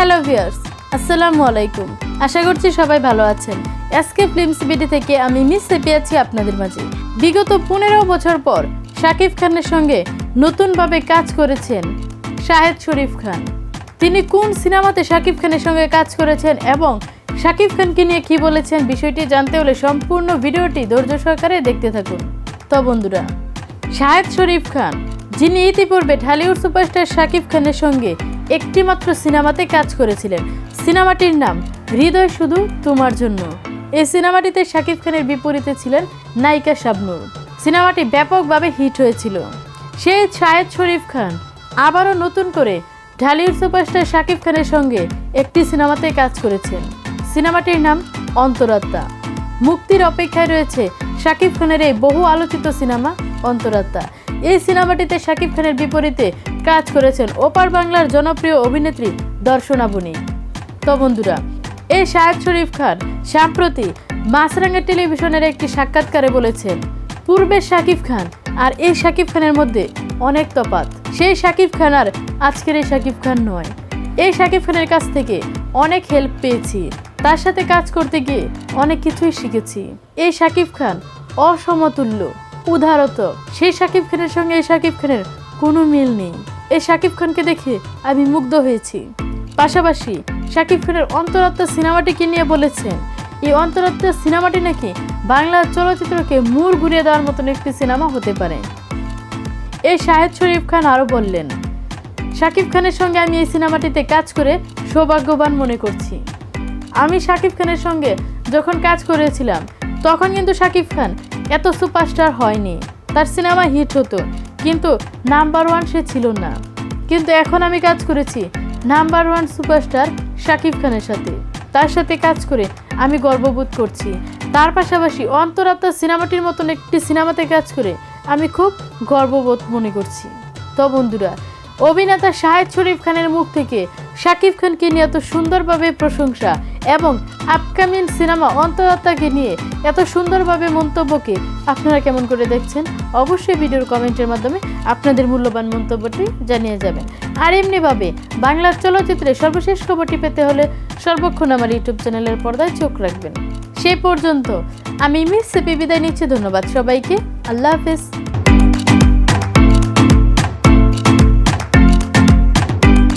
Hello viewers আসসালামু আলাইকুম আশা করছি সবাই ভালো আছেন। এসকে ফিল্মস বিডি থেকে আমি মিস সেপি আছি আপনাদের মাঝে। বিগত পনেরো বছর পর শাকিব খানের সঙ্গে নতুনভাবে কাজ করেছেন শাহেদ শরীফ খান। তিনি কোন সিনেমাতে শাকিব খানের সঙ্গে কাজ করেছেন এবং শাকিব খানকে নিয়ে কি বলেছেন বিষয়টি জানতে হলে সম্পূর্ণ ভিডিওটি ধৈর্য সহকারে দেখতে থাকুন। তো বন্ধুরা, শাহেদ শরীফ খান, যিনি ইতিপূর্বে ঢালিউড সুপারস্টার শাকিব খানের সঙ্গে একটিমাত্র সিনেমাতে কাজ করেছিলেন। সিনেমাটির নাম, হৃদয় শুধু তোমার জন্য। এই সিনেমাটিতে শাকিব খানের বিপরীতে ছিলেন নায়িকা শাবনূর। সিনেমাটি ব্যাপকভাবে হিট হয়েছিল। সেই শাহেদ শরীফ খান আবারও নতুন করে ঢালিউড সুপারস্টার শাকিব খানের সঙ্গে একটি সিনেমাতে কাজ করেছেন। সিনেমাটির নাম, অন্তরাত্মা। মুক্তির অপেক্ষায় রয়েছে শাকিব খানের এই বহু আলোচিত সিনেমা, অন্তরাত্মা। এই সিনেমাটিতে শাকিব খানের বিপরীতে কাজ করেছেন ওপার বাংলার জনপ্রিয় অভিনেত্রী দর্শনা বণি তো বন্ধুরা এই শাহেদ শরীফ খান সাম্প্রতি মাছরাঙ্গা টেলিভিশনের একটি সাক্ষাৎকারে বলেছেন পূর্বের শাকিব খান আর এই শাকিব খানের মধ্যে অনেক তফাৎ। সেই শাকিব খান আর আজকের এই শাকিব খান নয়। এই শাকিব খানের কাছ থেকে অনেক হেল্প পেয়েছি। তার সাথে কাজ করতে গিয়ে অনেক কিছুই শিখেছি। এই শাকিব খান অসমতুল্য উদারত সেই শাকিব খানের সঙ্গে এই শাকিব খানের কোনো মিল নেই। এই শাকিব খানকে দেখে আমি মুগ্ধ হয়েছি। পাশাপাশি শাকিব খানের অন্তরাত্মা সিনেমাটিকে নিয়ে বলেছেন, এই অন্তরাত্মা সিনেমাটি নাকি বাংলা চলচ্চিত্রকে মূর ঘুরিয়ে দেওয়ার মতন একটি সিনেমা হতে পারে। এই শাহেদ শরীফ খান আরও বললেন, শাকিব খানের সঙ্গে আমি এই সিনেমাটিতে কাজ করে সৌভাগ্যবান মনে করছি। আমি শাকিব খানের সঙ্গে যখন কাজ করেছিলাম, তখন কিন্তু শাকিব খান এত সুপারস্টার হয়নি। তার সিনেমা হিট হতো কিন্তু নাম্বার ওয়ান সে ছিল না। কিন্তু এখন আমি কাজ করেছি নাম্বার ওয়ান সুপারস্টার শাকিব খানের সাথে। তার সাথে কাজ করে আমি গর্ববোধ করছি। তার পাশাপাশি অন্তরাত্মা সিনেমাটির মতন একটি সিনেমাতে কাজ করে আমি খুব গর্ববোধ মনে করছি। তো বন্ধুরা অভিনেতা শাহেদ শরীফ খানের মুখ থেকে শাকিব খানকে নিয়ে এত সুন্দরভাবে প্রশংসা এবং আপকামিং সিনেমা অন্তরাত্মাকে নিয়ে এত সুন্দরভাবে মন্তব্যকে আপনারা কেমন করে দেখছেন? অবশ্যই ভিডিওর কমেন্টের মাধ্যমে আপনাদের মূল্যবান মন্তব্যটি জানিয়ে যাবেন। আর এমনিভাবে বাংলার চলচ্চিত্রে সর্বশেষ খবরটি পেতে হলে সর্বক্ষণ আমার ইউটিউব চ্যানেলের পর্দায় চোখ রাখবেন। সেই পর্যন্ত আমি মিস সেপি বিদায় নিচ্ছি। ধন্যবাদ সবাইকে। আল্লাহ হাফেজ।